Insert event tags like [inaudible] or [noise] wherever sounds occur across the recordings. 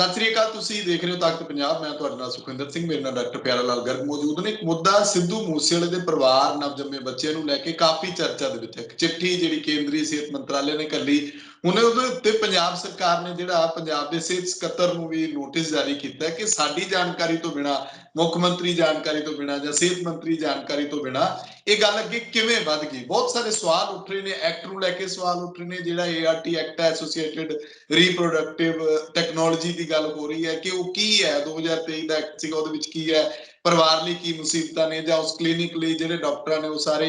ਸਤਿ ਸ੍ਰੀ ਅਕਾਲ, ਤੁਸੀਂ ਦੇਖ ਰਹੇ ਹੋ ਤਾਕਤ ਪੰਜਾਬ। ਮੈਂ ਤੁਹਾਡੇ ਨਾਲ ਸੁਖਵਿੰਦਰ ਸਿੰਘ, ਮੇਰੇ ਨਾਲ ਡਾਕਟਰ ਪਿਆਰਾ ਲਾਲ ਗਰਗ ਮੌਜੂਦ ਨੇ। ਇੱਕ ਮੁੱਦਾ ਸਿੱਧੂ ਮੂਸੇਵਾਲੇ ਦੇ ਪਰਿਵਾਰ, ਨਵਜੰਮੇ ਬੱਚੇ ਨੂੰ ਲੈ ਕੇ ਕਾਫੀ ਚਰਚਾ ਦੇ ਵਿੱਚ ਹੈ। ਇੱਕ ਚਿੱਠੀ ਜਿਹੜੀ ਕੇਂਦਰੀ ਸਿਹਤ ਮੰਤਰਾਲੇ ਨੇ ਕੱਲੀ ਉਹਨੇ ਉਹਦੇ ਉੱਤੇ ਪੰਜਾਬ ਸਰਕਾਰ ਨੇ ਜਿਹੜਾ ਪੰਜਾਬ ਦੇ ਸਿਹਤ ਸਕੱਤਰ ਨੂੰ ਵੀ ਨੋਟਿਸ ਜਾਰੀ ਕੀਤਾ ਕਿ ਸਾਡੀ ਜਾਣਕਾਰੀ ਤੋਂ ਬਿਨਾ, ਮੁੱਖ ਮੰਤਰੀ ਜਾਣਕਾਰੀ ਤੋਂ ਬਿਨਾ ਜਾਂ ਸਿਹਤ ਮੰਤਰੀ ਜਾਣਕਾਰੀ ਤੋਂ ਬਿਨਾ ਇਹ ਗੱਲ ਅੱਗੇ ਕਿਵੇਂ ਵੱਧ ਗਈ? ਬਹੁਤ ਸਾਰੇ ਸਵਾਲ ਉੱਠ ਰਹੇ ਨੇ, ਐਕਟ ਨੂੰ ਲੈ ਕੇ ਸਵਾਲ ਉੱਠ ਰਹੇ ਨੇ, ਜਿਹੜਾ ਏਆਰਟੀ ਐਕਟ ਹੈ ਐਸੋਸੀਏਟਿਡ ਰੀਪਰੋਡਕਟਿਵ ਟੈਕਨੋਲੋਜੀ ਦੀ ਗੱਲ ਹੋ ਰਹੀ ਹੈ ਕਿ ਉਹ ਕੀ ਹੈ? 2023 ਦਾ ਐਕਟ ਸੀਗਾ, ਉਹਦੇ ਵਿੱਚ ਕੀ ਹੈ? ਪਰਿਵਾਰ ਲਈ ਕੀ ਮੁਸੀਬਤਾਂ ਨੇ ਜਾਂ ਉਸ ਕਲੀਨਿਕ ਲਈ ਜਿਹੜੇ ਡਾਕਟਰਾਂ ਨੇ, ਉਹ ਸਾਰੇ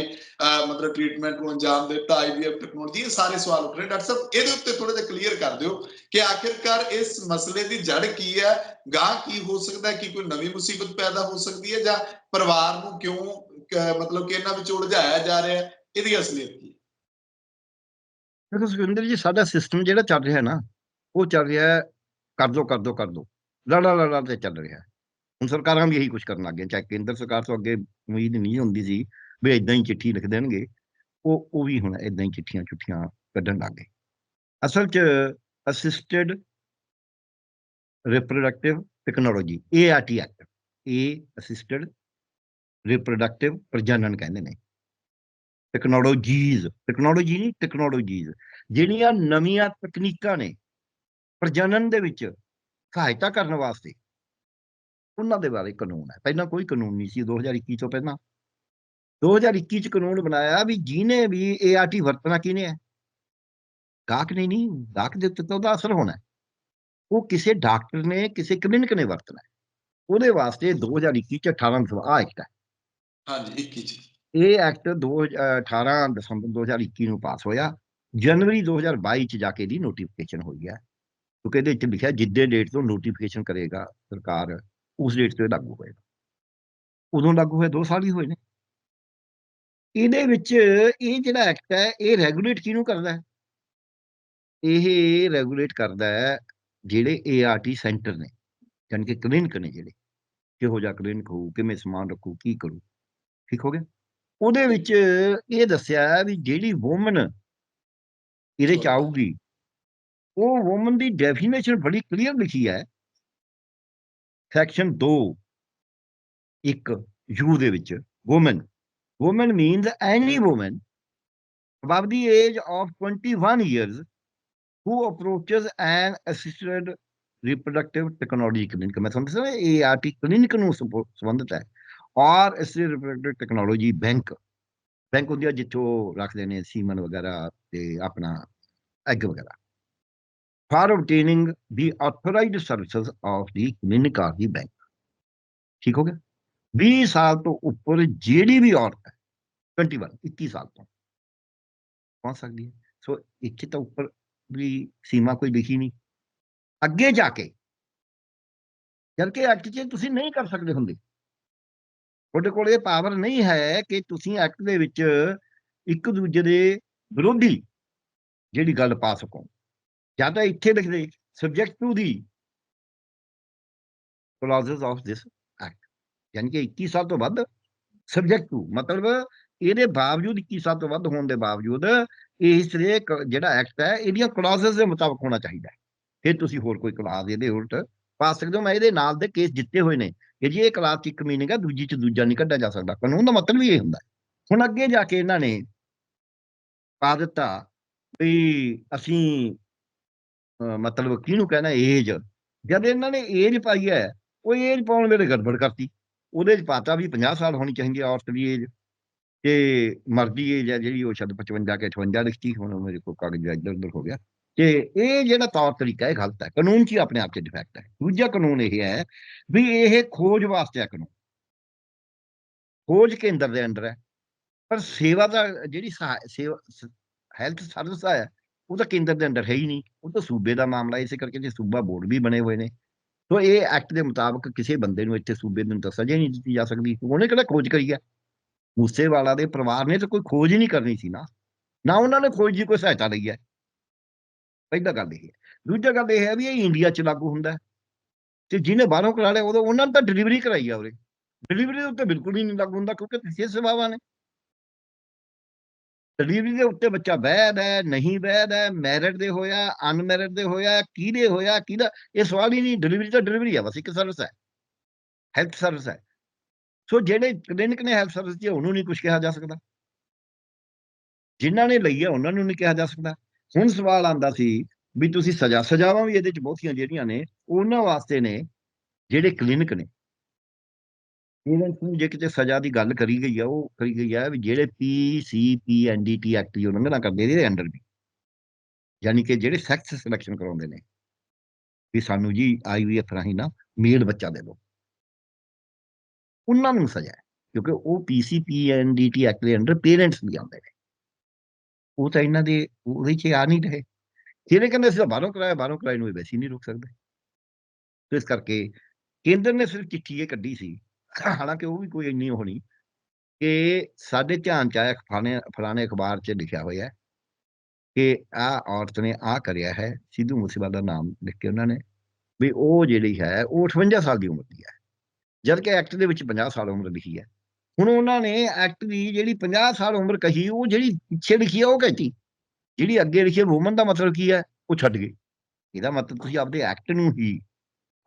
ਮਤਲਬ ਟ੍ਰੀਟਮੈਂਟ ਨੂੰ ਅੰਜਾਮ ਦਿੱਤਾ ਆਈਵੀਐਫ ਟੈਕਨੋਲੋਜੀ ਇਹ ਸਾਰੇ ਸਵਾਲ ਉੱਠ ਰਹੇ ਡਾਕਟਰ ਸਾਹਿਬ, ਇਹਦੇ ਉੱਤੇ ਥੋੜਾ ਜਿਹਾ ਕਲੀਅਰ ਕਰ ਦਿਓ ਕਿ ਆਖਿਰਕਾਰ ਇਸ ਮਸਲੇ ਦੀ ਜੜ ਕੀ ਹੈ ਗਾਂ ਕੀ ਹੋ ਸਕਦਾ ਕਿ ਕੋਈ ਨਵੀਂ ਮੁਸੀਬਤ ਪੈਦਾ ਹੋ ਸਕਦੀ ਹੈ ਜਾਂ ਪਰਿਵਾਰ ਨੂੰ ਕਿਉਂ ਮਤਲਬ ਕਿ ਇਹਨਾਂ ਵਿੱਚ ਉਲਝਾਇਆ ਜਾ ਰਿਹਾ ਹੈ, ਇਹਦੀ ਅਸਲੀਅਤ ਕੀ ਹੈ? ਦੇਖੋ ਸੁਖਵਿੰਦਰ ਜੀ, ਸਾਡਾ ਸਿਸਟਮ ਜਿਹੜਾ ਚੱਲ ਰਿਹਾ ਨਾ, ਉਹ ਚੱਲ ਰਿਹਾ ਹੈ, ਕਰ ਦੋ ਕਰ ਦੋ ਕਰ ਦੋ। ਲੜਾ ਲੜਾ ਤੇ ਚੱਲ ਰਿਹਾ ਹੁਣ ਸਰਕਾਰਾਂ ਵੀ ਇਹੀ ਕੁਝ ਕਰਨ ਲੱਗ ਗਈਆਂ, ਚਾਹੇ ਕੇਂਦਰ ਸਰਕਾਰ ਤੋਂ ਅੱਗੇ ਉਮੀਦ ਨਹੀਂ ਹੁੰਦੀ ਸੀ ਵੀ ਇਦਾਂ ਹੀ ਚਿੱਠੀ ਲਿਖ ਦੇਣਗੇ, ਉਹ ਉਹ ਵੀ ਹੁਣ ਇਦਾਂ ਹੀ ਚਿੱਠੀਆਂ ਚੁੱਠੀਆਂ ਕੱਢਣ ਲੱਗ ਗਏ। ਅਸਲ 'ਚ assisted reproductive technology ART act ਇਹ ਅਸਿਸਟਡ ਰਿਪਰੋਡਕਟਿਵ ਪ੍ਰਜਨਨ ਕਹਿੰਦੇ ਨੇ। ਟੈਕਨੋਲੋਜੀਜ਼ ਟੈਕਨੋਲੋਜੀ ਨਹੀਂ ਟੈਕਨੋਲੋਜੀਜ਼ ਜਿਹੜੀਆਂ ਨਵੀਆਂ ਤਕਨੀਕਾਂ ਨੇ ਪ੍ਰਜਨਨ ਦੇ ਵਿੱਚ ਸਹਾਇਤਾ ਕਰਨ ਵਾਸਤੇ ਉਹਨਾਂ ਦੇ ਬਾਰੇ ਕਾਨੂੰਨ ਹੈ। ਪਹਿਲਾਂ ਕੋਈ ਕਾਨੂੰਨ ਨਹੀਂ ਸੀ 2021 ਤੋਂ ਪਹਿਲਾਂ। 2021 ਚ ਕਾਨੂੰਨ ਬਣਾਇਆ ਵੀ ਜਿਹਨੇ ਵੀ ਏਆਰਟੀ ਵਰਤਣਾ ਕਿਹਨੇ ਹੈ? ਗਾਹਕ ਨੇ ਨਹੀਂ ਗਾਹਕ ਦੇ ਉੱਤੇ ਤਾਂ ਉਹਦਾ ਅਸਰ ਹੋਣਾ। ਉਹ ਕਿਸੇ ਡਾਕਟਰ ਨੇ ਕਿਸੇ ਕਲੀਨਿਕ ਨੇ ਵਰਤਣਾ। ਉਹਦੇ ਵਾਸਤੇ 2021 ਚ 18 ਆ ਐਕਟ ਹੈ। ਹਾਂਜੀ 21 ਚ। ਇਹ ਐਕਟ 18 ਦਸੰਬਰ 2021 ਨੂੰ ਪਾਸ ਹੋਇਆ। ਜਨਵਰੀ 2022 ਚ ਜਾ ਕੇ ਦੀ ਨੋਟੀਫਿਕੇਸ਼ਨ ਹੋਈ ਹੈ। ਕਿਉਂਕਿ ਇਹਦੇ ਵਿੱਚ ਲਿਖਿਆ ਜਿੱਦੇ ਡੇਟ ਤੋਂ ਨੋਟੀਫਿਕੇਸ਼ਨ ਕਰੇਗਾ ਸਰਕਾਰ। ਉਸ ਡੇਟ ਤੋਂ ਲਾਗੂ ਹੋਏਗਾ ਉਦੋਂ ਲਾਗੂ ਹੋਏ 2 ਸਾਲ ਹੀ ਹੋਏ ਨੇ। ਇਹਦੇ ਵਿੱਚ ਇਹ ਜਿਹੜਾ ਐਕਟ ਹੈ ਇਹ ਰੈਗੂਲੇਟ ਕਿਹਨੂੰ ਕਰਦਾ ਹੈ? ਇਹ ਰੈਗੂਲੇਟ ਕਰਦਾ ਹੈ ਜਿਹੜੇ ਏਆਰਟੀ ਸੈਂਟਰ ਨੇ ਯਾਨੀ ਕਿ ਕਲੀਨਿਕ ਨੇ ਜਿਹੜੇ। ਕਿਹੋ ਜਿਹਾ ਕਲੀਨਿਕ ਹੋਊ ਕਿਵੇਂ ਸਮਾਨ ਰੱਖੂ ਕੀ ਕਰੂ ਠੀਕ ਹੋ ਗਿਆ? ਉਹਦੇ ਵਿੱਚ ਇਹ ਦੱਸਿਆ ਹੈ ਵੀ ਜਿਹੜੀ ਔਮਨ ਇਹਦੇ ਚ ਆਊਗੀ ਉਹ ਔਮਨ ਦੀ ਡੈਫੀਨੇਸ਼ਨ ਬੜੀ ਕਲੀਅਰ ਲਿਖੀ ਹੈ। ਸੈਕਸ਼ਨ 2 ਇੱਕ ਯੂ ਦੇ ਵਿੱਚ woman woman means any woman above the age of 21 years who approaches an assisted reproductive technology clinic ਮੈਂ ਤੁਹਾਨੂੰ ਦੱਸਿਆ ਇਹ ਆਰਟੀ ਕਲੀਨਿਕ ਨੂੰ ਸੰਬੰਧਿਤ ਹੈ ਔਰ assisted reproductive technology bank bank ਹੁੰਦੀ ਹੈ ਜਿੱਥੋਂ ਰੱਖਦੇ ਨੇ ਸੀਮਨ ਵਗੈਰਾ ਤੇ ਆਪਣਾ ਐਗ ਵਗੈਰਾ for obtaining the authorized services of the clinic or the bank. ਠੀਕ ਹੋ ਗਿਆ? 20 ਸਾਲ ਤੋਂ ਉੱਪਰ ਜਿਹੜੀ ਵੀ ਔਰਤ ਹੈ 21 21 ਸਾਲ ਤੋਂ। ਪਹੁੰਚ ਸਕਦੀ ਹੈ। ਸੋ ਇੱਥੇ ਤਾਂ ਉੱਪਰ ਵੀ ਸੀਮਾ ਕੋਈ ਲਿਖੀ ਨਹੀਂ। ਅੱਗੇ ਜਾ ਕੇ, ਜਦਕਿ ਐਕਟ 'ਚ ਤੁਸੀਂ ਨਹੀਂ ਕਰ ਸਕਦੇ ਹੁੰਦੇ। ਤੁਹਾਡੇ ਕੋਲ ਇਹ ਪਾਵਰ ਨਹੀਂ ਹੈ ਕਿ ਤੁਸੀਂ ਐਕਟ ਦੇ ਵਿੱਚ ਇੱਕ ਦੂਜੇ ਦੇ ਵਿਰੋਧੀ ਜਿਹੜੀ ਗੱਲ ਪਾ ਸਕੋ। ਜਾਂ ਤਾਂ ਇੱਥੇ ਲਿਖਦੇ ਸਬਜੈਕਟ ਟੂ ਦੀ। Clauses of this act ਯਾਨੀ ਕਿ 21 ਸਾਲ ਤੋਂ ਵੱਧ ਸਬਜੈਕਟ ਟੂ ਮਤਲਬ ਇਹਦੇ ਬਾਵਜੂਦ 21 ਸਾਲ ਤੋਂ ਵੱਧ ਹੋਣ ਦੇ ਬਾਵਜੂਦ ਇਸ ਦੇ ਜਿਹੜਾ ਐਕਟ ਹੈ, ਇਹਦੀਆਂ clauses ਦੇ ਮੁਤਾਬਕ ਹੋਣਾ ਚਾਹੀਦਾ ਹੈ। ਫਿਰ ਤੁਸੀਂ ਹੋਰ ਕੋਈ ਕਲਾਸ ਇਹਦੇ ਉਲਟ ਪਾ ਸਕਦੇ ਹੋ। ਮੈਂ ਇਹਦੇ ਨਾਲ ਦੇ ਕੇਸ ਜਿੱਤੇ ਹੋਏ ਨੇ। ਕਿ ਜੀ, ਇਹ ਕਲਾਸ ਚ ਇੱਕ ਮੀਨਿੰਗ ਹੈ, ਦੂਜੀ ਚ ਦੂਜਾ ਨਹੀਂ ਕੱਢਿਆ ਜਾ ਸਕਦਾ। ਕਾਨੂੰਨ ਦਾ ਮਤਲਬ ਹੀ ਇਹ ਹੁੰਦਾ ਹੁਣ ਅੱਗੇ ਜਾ ਕੇ ਇਹਨਾਂ ਨੇ ਪਾ ਦਿੱਤਾ ਵੀ ਅਸੀਂ ਮਤਲਬ ਕਿਹਨੂੰ ਕਹਿਣਾ ਏਜ ਜਦ ਇਹਨਾਂ ਨੇ ਏਜ ਪਾਈ ਹੈ, ਉਹ ਏਜ ਪਾਉਣ ਵੇਲੇ ਗੜਬੜ ਕਰਤੀ। ਉਹਦੇ ਚ ਪਾਤਾ ਵੀ 50 ਸਾਲ ਹੋਣੀ ਚਾਹੀਦੀ ਹੈ ਔਰਤ ਦੀ ਏਜ ਤੇ ਮਰਦੀ ਏਜ ਹੈ ਜਿਹੜੀ, ਉਹ ਸ਼ਾਇਦ 55 ਕੇ 58 ਲਿਖਤੀ, ਹੁਣ ਮੇਰੇ ਕੋਲ ਕਾਗਜ਼ ਇੱਧਰ ਉੱਧਰ ਹੋ ਗਿਆ। ਤੇ ਇਹ ਜਿਹੜਾ ਤੌਰ ਤਰੀਕਾ ਇਹ ਗਲਤ ਹੈ। ਕਾਨੂੰਨ 'ਚ ਹੀ ਆਪਣੇ ਆਪ 'ਚ ਡਿਫੈਕਟ ਹੈ। ਦੂਜਾ ਕਾਨੂੰਨ ਇਹ ਹੈ ਵੀ ਇਹ ਖੋਜ ਵਾਸਤੇ ਹੈ ਕਾਨੂੰਨ। ਖੋਜ ਕੇਂਦਰ ਦੇ ਅੰਦਰ ਹੈ। ਪਰ ਸੇਵਾ ਦਾ ਜਿਹੜੀ ਸਹਾ- ਹੈਲਥ ਸਰਵਿਸ ਹੈ ਉਹ ਤਾਂ ਕੇਂਦਰ ਦੇ ਅੰਡਰ ਹੈ ਹੀ ਨਹੀਂ, ਉਹ ਤਾਂ ਸੂਬੇ ਦਾ ਮਾਮਲਾ ਇਸੇ ਕਰਕੇ ਜੇ ਸੂਬਾ ਬੋਰਡ ਵੀ ਬਣੇ ਹੋਏ ਨੇ। ਸੋ ਇਹ ਐਕਟ ਦੇ ਮੁਤਾਬਕ ਕਿਸੇ ਬੰਦੇ ਨੂੰ ਇੱਥੇ ਸੂਬੇ ਨੂੰ ਤਾਂ ਸਜ਼ਾ ਹੀ ਨਹੀਂ ਦਿੱਤੀ ਜਾ ਸਕਦੀ। ਉਹਨੇ ਕਿਹੜਾ ਖੋਜ ਕਰੀ ਹੈ? ਮੂਸੇਵਾਲਾ ਦੇ ਪਰਿਵਾਰ ਨੇ ਤਾਂ ਕੋਈ ਖੋਜ ਹੀ ਨਹੀਂ ਕਰਨੀ ਸੀ ਨਾ। ਨਾ ਉਹਨਾਂ ਨੇ ਖੋਜ ਦੀ ਕੋਈ ਸਹਾਇਤਾ ਲਈ ਹੈ। ਪਹਿਲਾ ਗੱਲ ਇਹ ਹੈ। ਦੂਜਾ ਗੱਲ ਇਹ ਹੈ ਵੀ ਇਹ ਇੰਡੀਆ 'ਚ ਲਾਗੂ ਹੁੰਦਾ ਹੈ। ਤੇ ਜਿਹਨੇ ਬਾਹਰੋਂ ਕਰਾ ਲਿਆ, ਉਦੋਂ ਉਹਨਾਂ ਨੇ ਤਾਂ ਡਿਲੀਵਰੀ ਕਰਾਈ ਆ ਉਰੇ। ਡਿਲੀਵਰੀ ਦੇ ਉੱਤੇ ਬਿਲਕੁਲ ਹੀ ਨਹੀਂ ਲਾਗੂ ਹੁੰਦਾ ਕਿਉਂਕਿ ਸਿਹਤ ਸੇਵਾਵਾਂ ਨੇ। ਡਿਲੀਵਰੀ ਦੇ ਉੱਤੇ ਬੱਚਾ ਵੈਦ ਹੈ, ਨਹੀਂ ਵੈਦ ਹੈ ਮੈਰਿਡ ਦੇ ਹੋਇਆ ਅਨਮੈਰਿਡ ਦੇ ਹੋਇਆ, ਕਿਹਦੇ ਹੋਇਆ, ਕਿਹਦਾ? ਇਹ ਸਵਾਲ ਹੀ ਨਹੀਂ ਡਿਲੀਵਰੀ ਤਾਂ ਡਿਲੀਵਰੀ ਹੈ ਬਸ, ਇੱਕ ਸਰਵਿਸ ਹੈ। ਹੈਲਥ ਸਰਵਿਸ ਹੈ। ਸੋ ਜਿਹੜੇ ਕਲੀਨਿਕ ਨੇ ਹੈਲਥ ਸਰਵਿਸ ਦੀ, ਉਹਨੂੰ ਨਹੀਂ ਕੁਝ ਕਿਹਾ ਜਾ ਸਕਦਾ। ਜਿਨ੍ਹਾਂ ਨੇ ਲਈ ਹੈ ਉਹਨਾਂ ਨੂੰ ਨਹੀਂ ਕਿਹਾ ਜਾ ਸਕਦਾ। ਹੁਣ ਸਵਾਲ ਆਂਦਾ ਸੀ ਵੀ ਤੁਸੀਂ ਸਜ਼ਾ, ਸਜ਼ਾਵਾਂ ਵੀ ਇਹਦੇ ਚ ਬਹੁਤੀਆਂ ਜਿਹੜੀਆਂ ਨੇ, ਉਹਨਾਂ ਵਾਸਤੇ ਨੇ, ਜਿਹੜੇ ਕਲੀਨਿਕ ਨੇ। ਪੇਰੈਂਟਸ ਨੂੰ ਜੇ ਕਿਤੇ ਸਜ਼ਾ ਦੀ ਗੱਲ ਕਰੀ ਗਈ ਆ, ਉਹ ਕਰੀ ਗਈ ਆ ਵੀ ਜਿਹੜੇ ਪੀਸੀਪੀ ਐਨਡੀਟੀ ਐਕਟ ਦੀ ਉਲੰਘਣਾ ਕਰਦੇ ਇਹਦੇ ਅੰਡਰ ਵੀ ਯਾਨੀ ਕਿ ਜਿਹੜੇ ਸੈਕਸ ਸਿਲੈਕਸ਼ਨ ਕਰਾਉਂਦੇ ਨੇ, ਵੀ ਸਾਨੂੰ ਜੀ ਆਈਵੀਐਫ ਰਾਹੀਂ ਨਾ ਮੇਲ ਬੱਚਾ ਦੇ ਦਿਓ। ਉਹਨਾਂ ਨੂੰ ਸਜ਼ਾ ਹੈ, ਕਿਉਂਕਿ ਉਹ ਪੀਸੀਪੀ ਐਨਡੀਟੀ ਐਕਟ ਦੇ ਅੰਡਰ ਪੇਰੈਂਟਸ ਵੀ ਆਉਂਦੇ ਨੇ। ਉਹ ਤਾਂ ਇਹਨਾਂ ਦੇ, ਉਹਦੇ ਚ ਆ ਨਹੀਂ ਰਹੇ। ਜਿਹੜੇ ਕਹਿੰਦੇ ਅਸੀਂ ਤਾਂ ਬਾਹਰੋਂ ਕਰਾਇਆ, ਬਾਹਰੋਂ ਕਰਾਏ ਨੂੰ ਵੈਸੇ ਨਹੀਂ ਰੋਕ ਸਕਦੇ। ਇਸ ਕਰਕੇ ਕੇਂਦਰ ਨੇ ਸਿਰਫ ਚਿੱਠੀ ਇਹ ਕੱਢੀ ਸੀ [coughs] ਹਾਲਾਂਕਿ ਉਹ ਵੀ ਕੋਈ ਇੰਨੀ ਉਹ ਨਹੀਂ ਕਿ ਸਾਡੇ ਧਿਆਨ ਚ ਆਇਆ ਫਲਾਣੇ ਫਲਾਣੇ ਅਖਬਾਰ 'ਚ ਲਿਖਿਆ ਹੋਇਆ ਹੈ ਕਿ ਆਹ ਔਰਤ ਨੇ ਆਹ ਕਰਿਆ ਹੈ, ਸਿੱਧੂ ਮੂਸੇਵਾਲਾ ਦਾ ਨਾਮ ਲਿਖ ਕੇ ਉਹਨਾਂ ਨੇ ਵੀ ਉਹ ਜਿਹੜੀ ਹੈ ਉਹ 58 ਸਾਲ ਦੀ ਉਮਰ ਦੀ ਹੈ ਜਦ ਕਿ ਐਕਟ ਦੇ ਵਿੱਚ 50 ਸਾਲ ਉਮਰ ਲਿਖੀ ਹੈ। ਹੁਣ ਉਹਨਾਂ ਨੇ ਐਕਟ ਦੀ ਜਿਹੜੀ 50 ਸਾਲ ਉਮਰ ਕਹੀ, ਉਹ ਜਿਹੜੀ ਪਿੱਛੇ ਲਿਖੀ ਹੈ ਉਹ ਕਹਿਤੀ। ਜਿਹੜੀ ਅੱਗੇ ਲਿਖੀ ਹੈ ਵੂਮਨ ਦਾ ਮਤਲਬ ਕੀ ਹੈ? ਉਹ ਛੱਡ ਗਈ। ਇਹਦਾ ਮਤਲਬ ਤੁਸੀਂ ਆਪਦੇ ਐਕਟ ਨੂੰ ਹੀ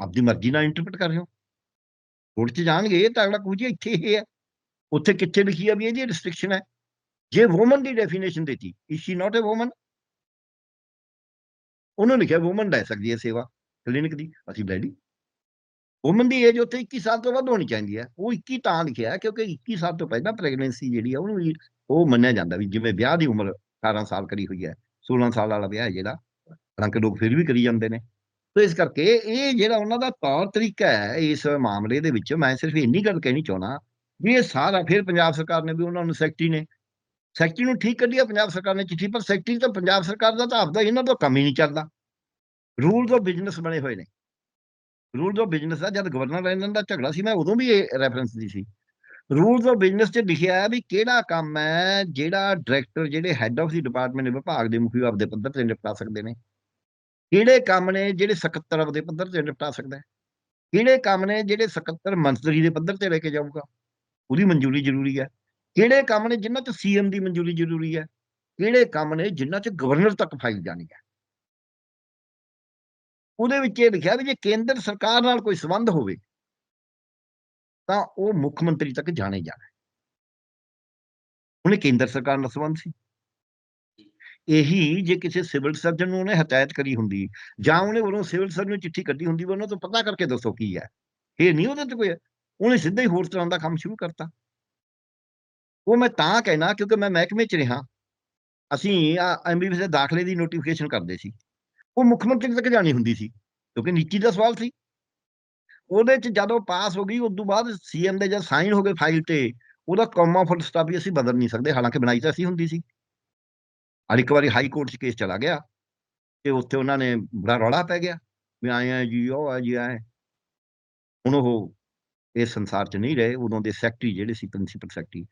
ਆਪਦੀ ਮਰਜ਼ੀ ਨਾਲ ਇੰਟਰਪ੍ਰੀਟ ਕਰ ਰਹੇ ਹੋ। ਕੋਰਟ 'ਚ ਜਾਣਗੇ ਤਾਂ ਅਗਲਾ ਕਹੂ ਜੀ ਇੱਥੇ ਇਹ ਹੈ। ਉੱਥੇ ਕਿੱਥੇ ਲਿਖੀ ਆ ਵੀ ਇਹਦੀ ਰਿਸਟ੍ਰਿਕਸ਼ਨ ਹੈ? ਜੇ ਵੂਮਨ ਦੀ ਡੈਫੀਨੇਸ਼ਨ ਦਿੱਤੀ ਇਸ ਸ਼ੀ ਨਾਟ ਅ ਵੂਮਨ ਉਹਨੂੰ ਲਿਖਿਆ ਵੂਮਨ ਲੈ ਸਕਦੀ ਹੈ ਸੇਵਾ ਕਲੀਨਿਕ ਦੀ, ਅਸੀਂ ਲੈ ਲਈ ਵੂਮਨ ਦੀ ਏਜ ਉੱਥੇ 21 ਸਾਲ ਤੋਂ ਵੱਧ ਹੋਣੀ ਚਾਹੀਦੀ ਹੈ। ਉਹ 21 ਤਾਂ ਲਿਖਿਆ ਕਿਉਂਕਿ 21 ਸਾਲ ਤੋਂ ਪਹਿਲਾਂ ਪ੍ਰੈਗਨੈਂਸੀ ਜਿਹੜੀ ਆ, ਉਹਨੂੰ ਵੀ ਉਹ ਮੰਨਿਆ ਜਾਂਦਾ ਵੀ ਜਿਵੇਂ ਵਿਆਹ ਦੀ ਉਮਰ 18 ਸਾਲ ਕਰੀ ਹੋਈ ਹੈ 16 ਸਾਲ ਵਾਲਾ ਵਿਆਹ ਜਿਹੜਾ ਹਾਲਾਂਕਿ ਲੋਕ ਫਿਰ ਵੀ ਕਰੀ ਜਾਂਦੇ ਨੇ। ਤੋ ਇਸ ਕਰਕੇ ਇਹ ਜਿਹੜਾ ਉਹਨਾਂ ਦਾ ਤੌਰ ਤਰੀਕਾ ਹੈ, ਇਸ ਮਾਮਲੇ ਦੇ ਵਿੱਚ ਮੈਂ ਸਿਰਫ ਇੰਨੀ ਗੱਲ ਕਹਿਣੀ ਚਾਹਣਾ ਵੀ ਇਹ ਸਾਰਾ ਫਿਰ ਪੰਜਾਬ ਸਰਕਾਰ ਨੇ ਵੀ ਉਹਨਾਂ ਨੂੰ ਸੈਕਟਰੀ ਨੇ। ਸੈਕਟਰੀ ਨੂੰ ਠੀਕ ਕੱਢਿਆ ਪੰਜਾਬ ਸਰਕਾਰ ਨੇ ਚਿੱਠੀ, ਪਰ ਸੈਕਟਰੀ ਤਾਂ ਪੰਜਾਬ ਸਰਕਾਰ ਦਾ ਤਾਂ ਆਪਦਾ ਇਹਨਾਂ ਤੋਂ ਕੰਮ ਹੀ ਨਹੀਂ ਚੱਲਦਾ। ਰੂਲ ਆਫ ਬਿਜ਼ਨਸ ਬਣੇ ਹੋਏ ਨੇ। ਰੂਲ ਆਫ ਬਿਜ਼ਨਸ ਦਾ ਜਦ ਗਵਰਨਰ ਇਹਨਾਂ ਦਾ ਝਗੜਾ ਸੀ, ਮੈਂ ਉਦੋਂ ਵੀ ਇਹ ਰੈਫਰੈਂਸ ਦੀ ਸੀ। ਰੂਲਸ ਆਫ ਬਿਜ਼ਨਸ 'ਚ ਲਿਖਿਆ ਹੈ ਵੀ ਕਿਹੜਾ ਕੰਮ ਹੈ ਜਿਹੜਾ ਡਾਇਰੈਕਟਰ, ਜਿਹੜੇ ਹੈੱਡ ਆਫ ਦੀ ਡਿਪਾਰਟਮੈਂਟ ਵਿਭਾਗ ਦੇ ਮੁਖੀ ਆਪਦੇ ਪੱਧਰ ਤੇ ਨਿਪਟਾ ਸਕਦੇ ਨੇ। ਕਿਹੜੇ ਕੰਮ ਨੇ ਜਿਹੜੇ ਸਕੱਤਰ ਦੇ ਪੱਧਰ ਤੇ ਨਿਪਟਾ ਸਕਦਾ ਹੈ? ਕਿਹੜੇ ਕੰਮ ਨੇ ਜਿਹੜੇ ਸਕੱਤਰ ਮੰਤਰੀ ਦੇ ਪੱਧਰ ਤੇ ਲੈ ਕੇ ਜਾਊਗਾ? ਉਹਦੀ ਮਨਜ਼ੂਰੀ ਜ਼ਰੂਰੀ ਹੈ। ਕਿਹੜੇ ਕੰਮ ਨੇ ਜਿਨ੍ਹਾਂ 'ਚ ਸੀਐਮ ਦੀ ਮਨਜ਼ੂਰੀ ਜ਼ਰੂਰੀ ਹੈ? ਕਿਹੜੇ ਕੰਮ ਨੇ ਜਿਨ੍ਹਾਂ 'ਚ ਗਵਰਨਰ ਤੱਕ ਫਾਈਲ ਜਾਣੀ ਹੈ? ਉਹਦੇ ਵਿੱਚ ਇਹ ਲਿਖਿਆ ਵੀ ਜੇ ਕੇਂਦਰ ਸਰਕਾਰ ਨਾਲ ਕੋਈ ਸੰਬੰਧ ਹੋਵੇ, ਤਾਂ ਉਹ ਮੁੱਖ ਮੰਤਰੀ ਤੱਕ ਜਾਣੇ ਜਾਣਾ ਉਹਨੇ ਕੇਂਦਰ ਸਰਕਾਰ ਨਾਲ ਸੰਬੰਧ ਸੀ। ਇਹੀ ਜੇ ਕਿਸੇ ਸਿਵਲ ਸਰਜਨ ਨੂੰ ਉਹਨੇ ਹਦਾਇਤ ਕਰੀ ਹੁੰਦੀ ਜਾਂ ਉਹਨੇ ਉਹਨੂੰ ਸਿਵਲ ਸਰਜਨ ਨੂੰ ਚਿੱਠੀ ਕੱਢੀ ਹੁੰਦੀ ਵੀ ਉਹਨਾਂ ਤੋਂ ਪਤਾ ਕਰਕੇ ਦੱਸੋ ਕੀ ਹੈ। ਇਹ ਨਹੀਂ ਉਹਦੇ ਤੇ ਕੋਈ ਉਹਨੇ ਸਿੱਧਾ ਹੀ ਹੋਰ ਤਰ੍ਹਾਂ ਦਾ ਕੰਮ ਸ਼ੁਰੂ ਕਰਤਾ। ਉਹ ਮੈਂ ਤਾਂ ਕਹਿਣਾ ਕਿਉਂਕਿ ਮੈਂ ਮਹਿਕਮੇ 'ਚ ਰਿਹਾ। ਅਸੀਂ ਐਮਬੀਬੀਐਸ ਦੇ ਦਾਖਲੇ ਦੀ ਨੋਟੀਫਿਕੇਸ਼ਨ ਕਰਦੇ ਸੀ। ਉਹ ਮੁੱਖ ਮੰਤਰੀ ਤੱਕ ਜਾਣੀ ਹੁੰਦੀ ਸੀ ਕਿਉਂਕਿ ਨੀਤੀ ਦਾ ਸਵਾਲ ਸੀ। ਉਹਦੇ 'ਚ ਜਦੋਂ ਪਾਸ ਹੋ ਗਈ ਉਸ ਤੋਂ ਬਾਅਦ ਸੀਐਮ ਦੇ ਜਦ ਸਾਈਨ ਹੋ ਗਏ ਫਾਈਲ ਤੇ ਉਹਦਾ ਕੌਮਾ ਫੁੱਲ ਸਟਾਪ ਵੀ ਅਸੀਂ ਬਦਲ ਨਹੀਂ ਸਕਦੇ। ਹਾਲਾਂਕਿ ਬਣਾਈ ਤਾਂ ਅਸੀਂ ਹੁੰਦੀ ਸੀ। ਔਰ ਇੱਕ ਵਾਰੀ ਹਾਈ ਕੋਰਟ 'ਚ ਕੇਸ ਚਲਾ ਗਿਆ ਤੇ ਉੱਥੇ ਉਹਨਾਂ ਨੇ ਬੜਾ ਰੌਲਾ ਪੈ ਗਿਆ ਵੀ ਆਏ ਆ ਜੀ, ਉਹ ਆ ਜੀ, ਆਏ। ਹੁਣ ਉਹ ਇਸ ਸੰਸਾਰ 'ਚ ਨਹੀਂ ਰਹੇ, ਉਦੋਂ ਦੇ ਸੈਕਟਰੀ ਜਿਹੜੇ ਸੀ, ਪ੍ਰਿੰਸੀਪਲ ਸੈਕਟਰੀ।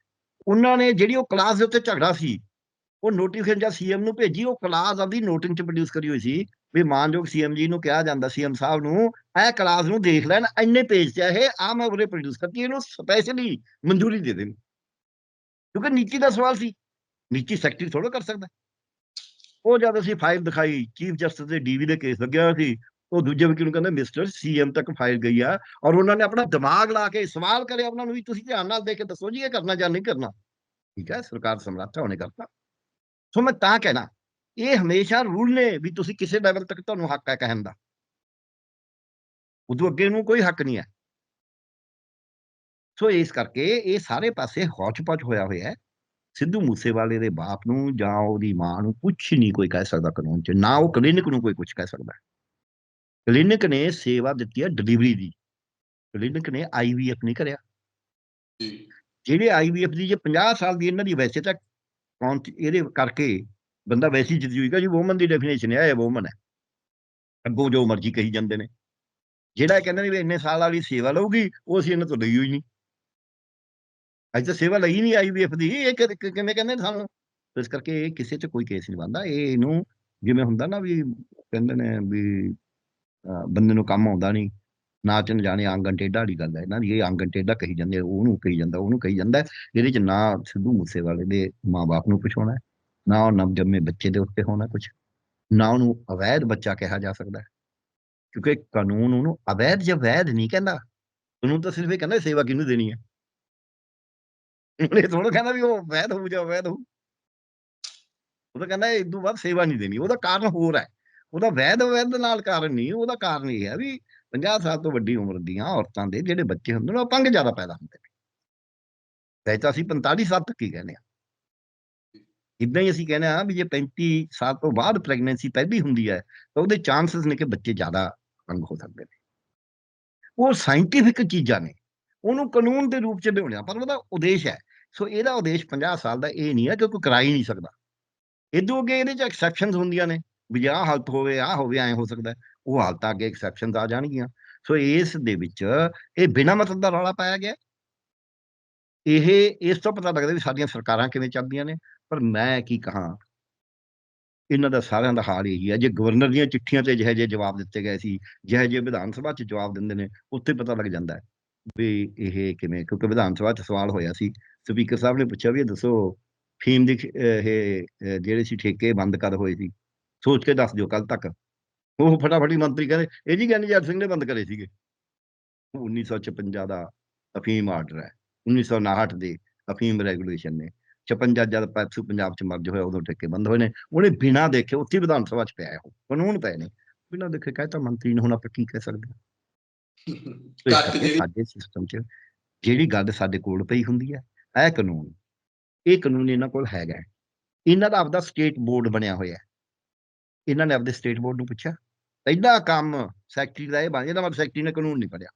ਉਹਨਾਂ ਨੇ ਜਿਹੜੀ ਉਹ ਕਲਾਸ ਦੇ ਉੱਤੇ ਝਗੜਾ ਸੀ, ਉਹ ਨੋਟੀਫਿਕੇਸ਼ਨ ਜਾਂ ਸੀਐਮ ਨੂੰ ਭੇਜੀ, ਉਹ ਕਲਾਸ ਆਪਦੀ ਨੋਟਿੰਗ 'ਚ ਪ੍ਰੋਡਿਊਸ ਕਰੀ ਹੋਈ ਸੀ ਵੀ ਮਾਨਯੋਗ ਸੀਐਮ ਜੀ ਨੂੰ ਕਿਹਾ ਜਾਂਦਾ ਸੀਐਮ ਸਾਹਿਬ ਨੂੰ, ਇਹ ਕਲਾਸ ਨੂੰ ਦੇਖ ਲੈਣ, ਇੰਨੇ ਪੇਜ 'ਚ ਇਹ, ਆ ਮੈਂ ਉਰੇ ਪ੍ਰੋਡਿਊਸ ਕਰਤੀ, ਇਹਨੂੰ ਸਪੈਸ਼ਲੀ ਮਨਜ਼ੂਰੀ ਦੇ ਦੇਣ। ਕਿਉਂਕਿ ਨੀਤੀ ਦਾ ਸਵਾਲ ਸੀ। ਨੀਤੀ ਸੈਕਟਰੀ ਥੋੜਾ ਕਰ ਸਕਦਾ। ਉਹ ਜਦ ਅਸੀਂ ਫਾਈਲ ਦਿਖਾਈ ਚੀਫ ਜਸਟਿਸ ਦੇ ਡੀਵੀ ਦੇ ਕੇਸ ਲੱਗਿਆ ਹੋਇਆ ਸੀ, ਉਹ ਦੂਜੇ ਵਕੀਲ ਨੂੰ ਕਹਿੰਦੇ ਮਿਸਟਰ ਸੀਐਮ ਤੱਕ ਫਾਈਲ ਗਈ ਆ। ਔਰ ਉਹਨਾਂ ਨੇ ਆਪਣਾ ਦਿਮਾਗ ਲਾ ਕੇ ਸਵਾਲ ਕਰਿਆ ਉਹਨਾਂ ਨੂੰ ਵੀ ਤੁਸੀਂ ਧਿਆਨ ਨਾਲ ਦੇਖ ਕੇ ਦੱਸੋ ਜੀ ਇਹ ਕਰਨਾ ਜਾਂ ਨਹੀਂ ਕਰਨਾ। ਠੀਕ ਹੈ, ਸਰਕਾਰ ਸਮਰੱਥ ਹੈ ਉਹਨੇ ਕਰਤਾ। ਸੋ ਮੈਂ ਤਾਂ ਕਹਿਣਾ, ਇਹ ਹਮੇਸ਼ਾ ਰੂਲ ਨੇ ਵੀ ਤੁਸੀਂ ਕਿਸੇ ਲੈਵਲ ਤੱਕ ਤੁਹਾਨੂੰ ਹੱਕ ਹੈ ਕਹਿਣ ਦਾ। ਉਦੋਂ ਅੱਗੇ ਨੂੰ ਕੋਈ ਹੱਕ ਨਹੀਂ ਹੈ। ਸੋ ਇਸ ਕਰਕੇ ਇਹ ਸਾਰੇ ਪਾਸੇ ਹੌਚ-ਪੌਚ ਹੋਇਆ ਹੋਇਆ ਹੈ। ਸਿੱਧੂ ਮੂਸੇਵਾਲੇ ਦੇ ਬਾਪ ਨੂੰ ਜਾਂ ਉਹਦੀ ਮਾਂ ਨੂੰ ਕੁਝ ਨਹੀਂ ਕੋਈ ਕਹਿ ਸਕਦਾ ਕਾਨੂੰਨ 'ਚ ਨਾ ਉਹ ਕਲੀਨਿਕ ਨੂੰ ਕੋਈ ਕੁਝ ਕਹਿ ਸਕਦਾ। ਕਲੀਨਿਕ ਨੇ ਸੇਵਾ ਦਿੱਤੀ ਹੈ ਡਿਲੀਵਰੀ ਦੀ। ਕਲੀਨਿਕ ਨੇ ਆਈਵੀਐਫ ਨਹੀਂ ਕਰਿਆ। ਜੀ। ਜਿਹੜੇ ਆਈਵੀਐਫ ਦੀ ਜੇ 50 ਸਾਲ ਦੀ ਇਹਨਾਂ ਦੀ ਵੈਸੇ ਤਾਂ ਕੌਣ ਇਹਦੇ ਕਰਕੇ ਬੰਦਾ ਵੈਸੀ ਜਿੱਤ ਜੂਗਾ ਜੀ ਵੂਮਨ ਦੀ ਡੈਫੀਨੇਸ਼ਨ ਹੈ ਇਹ ਵੂਮਨ ਹੈ। ਅੱਗੋਂ ਜੋ ਮਰਜ਼ੀ ਕਹੀ ਜਾਂਦੇ ਨੇ। ਜਿਹੜਾ ਇਹ ਕਹਿੰਦੇ ਨੇ ਵੀ ਇੰਨੇ ਸਾਲ ਵਾਲੀ ਸੇਵਾ ਲਊਗੀ ਉਹ ਅਸੀਂ ਇਹਨਾਂ ਤੋਂ ਲਈ ਹੋਈ ਨਹੀਂ। ਅੱਜ ਤਾਂ ਸੇਵਾ ਲਈ ਨਹੀਂ ਆਈਵੀਐਫ ਦੀ। ਇਹ ਕਿਵੇਂ ਕਹਿੰਦੇ ਨੇ ਸਾਨੂੰ? ਇਸ ਕਰਕੇ ਇਹ ਕਿਸੇ 'ਚ ਕੋਈ ਕੇਸ ਨਹੀਂ ਬਣਦਾ। ਇਹ ਇਹਨੂੰ ਜਿਵੇਂ ਹੁੰਦਾ ਨਾ ਵੀ ਕਹਿੰਦੇ ਨੇ ਵੀ ਬੰਦੇ ਨੂੰ ਕੰਮ ਆਉਂਦਾ ਨਹੀਂ। ਨਾਚਣ ਜਾਣੇ ਆਂਗਣ ਟੇਢਾ ਵਾਲੀ ਗੱਲ ਹੈ। ਇਹਨਾਂ ਦੀ ਇਹ ਆਂਗਣ ਟੇਢਾ ਕਹੀ ਜਾਂਦੇ ਉਹਨੂੰ ਕਹੀ ਜਾਂਦਾ, ਉਹਨੂੰ ਕਹੀ ਜਾਂਦਾ ਇਹਦੇ 'ਚ ਨਾ ਸਿੱਧੂ ਮੂਸੇਵਾਲੇ ਦੇ ਮਾਪੇ ਨੂੰ ਪੁੱਛਾਉਣਾ ਹੋਣਾ ਨਾ ਉਹ ਨਵ ਜੰਮੇ ਬੱਚੇ ਦੇ ਉੱਤੇ ਹੋਣਾ ਕੁਝ ਨਾ ਉਹਨੂੰ ਅਵੈਧ ਬੱਚਾ ਕਿਹਾ ਜਾ ਸਕਦਾ ਕਿਉਂਕਿ ਕਾਨੂੰਨ ਉਹਨੂੰ ਅਵੈਧ ਜਾਂ ਵੈਧ ਨਹੀਂ ਕਹਿੰਦਾ। ਉਹਨੂੰ ਤਾਂ ਸਿਰਫ ਇਹ ਕਹਿੰਦਾ ਸੇਵਾ ਕਿਹਨੂੰ ਦੇਣੀ ਹੈ? ਇਹ ਥੋੜਾ ਕਹਿੰਦਾ ਵੀ ਉਹ ਵੈਧ ਹੋਊ ਜਾਂ ਅਵੈਧ ਹੋਊ। ਉਹ ਤਾਂ ਕਹਿੰਦਾ ਇਹ ਤੋਂ ਬਾਅਦ ਸੇਵਾ ਨਹੀਂ ਦੇਣੀ, ਉਹਦਾ ਕਾਰਨ ਹੋਰ ਹੈ। ਉਹਦਾ ਵੈਧ ਅਵੈਧ ਨਾਲ ਕਾਰਨ ਨਹੀਂ, ਉਹਦਾ ਕਾਰਨ ਇਹ ਹੈ ਵੀ 50 ਸਾਲ ਤੋਂ ਵੱਡੀ ਉਮਰ ਦੀਆਂ ਔਰਤਾਂ ਦੇ ਜਿਹੜੇ ਬੱਚੇ ਹੁੰਦੇ ਨੇ, ਉਹ ਪੰਗ ਜ਼ਿਆਦਾ ਪੈਦਾ ਹੁੰਦੇ ਨੇ। ਵੈਸੇ ਤਾਂ ਅਸੀਂ 45 ਸਾਲ ਤੱਕ ਹੀ ਕਹਿੰਦੇ ਆ ਇਦਾਂ ਹੀ ਅਸੀਂ ਕਹਿੰਦੇ ਆ ਵੀ ਜੇ 35 ਸਾਲ ਤੋਂ ਬਾਅਦ ਪ੍ਰੈਗਨੈਂਸੀ ਪਹਿਲੀ ਹੁੰਦੀ ਹੈ, ਤਾਂ ਉਹਦੇ ਚਾਂਸਸ ਨੇ ਕਿ ਬੱਚੇ ਜ਼ਿਆਦਾ ਪੰਗ ਹੋ ਸਕਦੇ ਨੇ। ਉਹ ਸਾਇੰਟੀਫਿਕ ਚੀਜ਼ਾਂ ਨੇ। ਉਹਨੂੰ ਕਾਨੂੰਨ ਦੇ ਰੂਪ ਚ ਲਿਆਉਣਾ ਪਰ ਉਹਦਾ ਉਦੇਸ਼ ਹੈ ਸੋ ਇਹਦਾ ਉਦੇਸ਼ 50 ਸਾਲ ਦਾ ਇਹ ਨਹੀਂ ਹੈ ਕਿ ਕੋਈ ਕਰਾ ਹੀ ਨਹੀਂ ਸਕਦਾ। ਇਦੋਂ ਅੱਗੇ ਇਹਦੇ ਚ ਐਕਸੈਪਸ਼ਨਸ ਹੁੰਦੀਆਂ ਨੇ, ਵੀ ਆਹ ਹਾਲਤ ਹੋਵੇ, ਆਹ ਹੋਵੇ, ਐਂ ਹੋ ਸਕਦਾ ਉਹ ਹਾਲਤਾਂ ਅੱਗੇ ਐਕਸੈਪਸ਼ਨਸ ਆ ਜਾਣਗੀਆਂ। ਸੋ ਇਸ ਦੇ ਵਿੱਚ ਇਹ ਬਿਨਾਂ ਮਤਲਬ ਦਾ ਰੌਲਾ ਪਾਇਆ ਗਿਆ। ਇਹ, ਇਸ ਤੋਂ ਪਤਾ ਲੱਗਦਾ ਵੀ ਸਾਡੀਆਂ ਸਰਕਾਰਾਂ ਕਿਵੇਂ ਚੱਲਦੀਆਂ ਨੇ। ਪਰ ਮੈਂ ਕੀ ਕਹਾਂ, ਇਹਨਾਂ ਦਾ ਸਾਰਿਆਂ ਦਾ ਹਾਲ ਇਹੀ ਹੈ। ਜੇ ਗਵਰਨਰ ਦੀਆਂ ਚਿੱਠੀਆਂ ਤੇ ਜਿਹੇ ਜਿਹੇ ਜਵਾਬ ਦਿੱਤੇ ਗਏ ਸੀ, ਜਿਹੇ ਜਿਹੇ ਵਿਧਾਨ ਸਭਾ 'ਚ ਜਵਾਬ ਦਿੰਦੇ ਨੇ, ਉੱਥੇ ਪਤਾ ਲੱਗ ਜਾਂਦਾ ਹੈ ਵੀ ਇਹ ਕਿਵੇਂ, ਕਿਉਂਕਿ ਵਿਧਾਨ ਸਭਾ 'ਚ ਸਵਾਲ ਹੋਇਆ ਸੀ ਸਪੀਕਰ ਸਾਹਿਬ ਨੇ ਪੁੱਛਿਆ ਵੀ ਦੱਸੋ ਫੀਮ ਦੀ ਇਹ ਜਿਹੜੇ ਸੀ ਠੇਕੇ ਬੰਦ ਕਰ ਹੋਏ ਸੀ ਸੋਚ ਕੇ ਦੱਸ ਦਿਓ ਕੱਲ ਤੱਕ। ਉਹ ਫਟਾਫਟ ਹੀ ਮੰਤਰੀ ਕਹਿੰਦੇ ਇਹ ਜੀ ਗਿਆਨੀ ਜੱਟ ਸਿੰਘ ਨੇ ਬੰਦ ਕਰੇ ਸੀਗੇ। 1956 ਦਾ ਅਫੀਮ ਆਰਡਰ ਹੈ 1959 ਦੇ ਅਫੀਮ ਰੈਗੂਲੇਸ਼ਨ ਨੇ। 56 ਜਦ ਪੈਪਸੂ ਪੰਜਾਬ ਚ ਮਰਜ ਹੋਇਆ ਉਦੋਂ ਠੇਕੇ ਬੰਦ ਹੋਏ ਨੇ। ਉਹਨੇ ਬਿਨਾਂ ਦੇਖੇ ਉੱਥੇ ਵਿਧਾਨ ਸਭਾ ਚ ਪਿਆ ਉਹ ਕਾਨੂੰਨ ਪਏ ਨੇ। ਬਿਨਾਂ ਦੇਖੇ ਕਹਿਤਾ ਮੰਤਰੀ ਨੂੰ ਹੁਣ ਆਪਾਂ ਕੀ ਕਹਿ ਸਕਦੇ ਸਾਡੇ ਸਿਸਟਮ ਚ ਜਿਹੜੀ ਗੱਲ ਸਾਡੇ ਕੋਲ ਪਈ ਹੁੰਦੀ ਹੈ ਇਹ ਕਾਨੂੰਨ। ਇਹ ਕਾਨੂੰਨ ਇਹਨਾਂ ਕੋਲ ਹੈਗਾ ਇਹਨਾਂ ਦਾ ਆਪਦਾ ਸਟੇਟ ਬੋਰਡ ਬਣਿਆ ਹੋਇਆ ਹੈ। ਇਹਨਾਂ ਨੇ ਆਪਦੇ ਸਟੇਟ ਬੋਰਡ ਨੂੰ ਪੁੱਛਿਆ। ਪਹਿਲਾ ਕੰਮ ਸੈਕਟਰੀ ਦਾ ਇਹ ਬਣ ਜਾਂਦਾ, ਮਤਲਬ ਸੈਕਟਰੀ ਨੇ ਕਾਨੂੰਨ ਨਹੀਂ ਪੜਿਆ